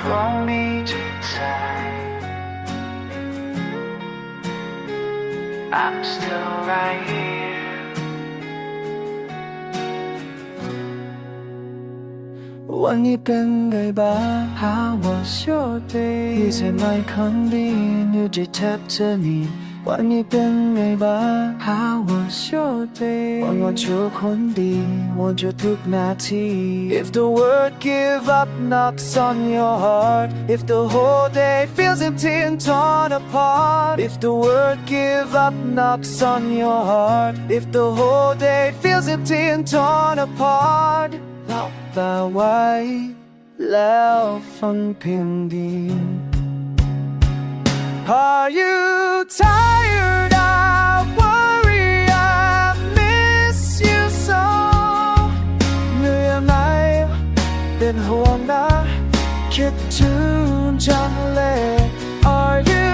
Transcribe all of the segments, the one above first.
คงมีจุดใจ I'm still right here วันนี้เป็นไงบ้าง How was your day ที่ใช่ไหมคนดีอยู่ที่แทบจะหนี วันนี้เป็นไงบ้าง How was your day วันวันชั่วคนดีวันชั่วทุกนาที If the word give up knocks on your heart If the whole day feels empty and torn apart If the word give up knocks on your heart If the whole day feels empty and torn apart หลับตาไว้ แล้วฟังเพียงดี Are you tired? เป็นห่วงนะ คิดถึงจังเลย Are you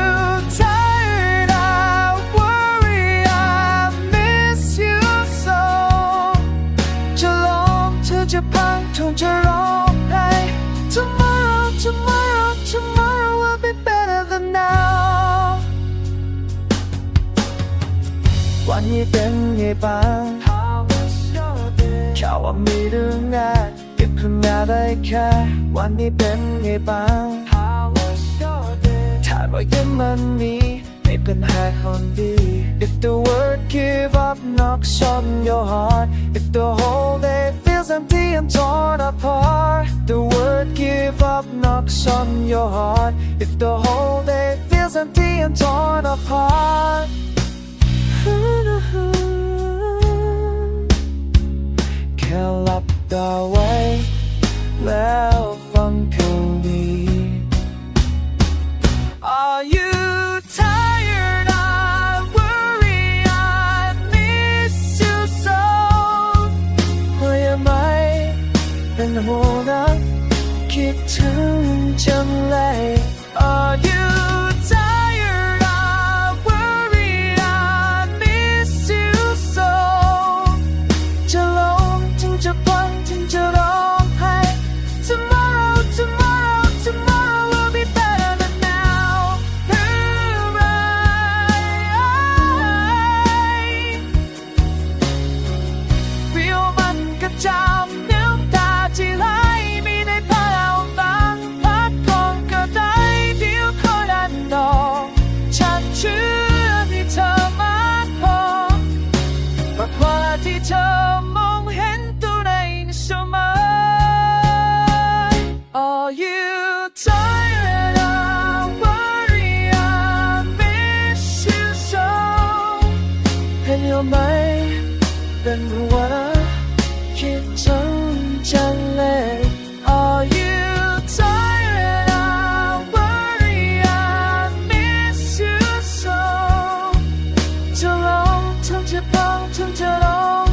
tired? I worry I miss you so จะลองเธอจะพังทนจะร้องไห้ Tomorrow tomorrow tomorrow will be better than now วันนี้เป็นไงบ้าง How was your day ข่ว่ามีเรื่องไง านเก็บขึ้นมาได้แค่ วันนี้เป็นไงบ้าง How was your day ถ้าว่ายังมันมีไม่เป็นหาคนดี If the word give up knocks on your heart If the whole day feels empty and torn apart The word give up knocks on your heart If the whole day feels empty and torn apart แค่หลับตาไว้ แล้วฟังเพลงดี Are you tired? I worry I miss you so เมื่อยไหมเป็นห่วงนะคิดถึงจังเลย ไหมเป็นหัวนะคิดถึงจังเลย Are you tired? I worry I miss you so จะลองทำจะพังทำจะร้อง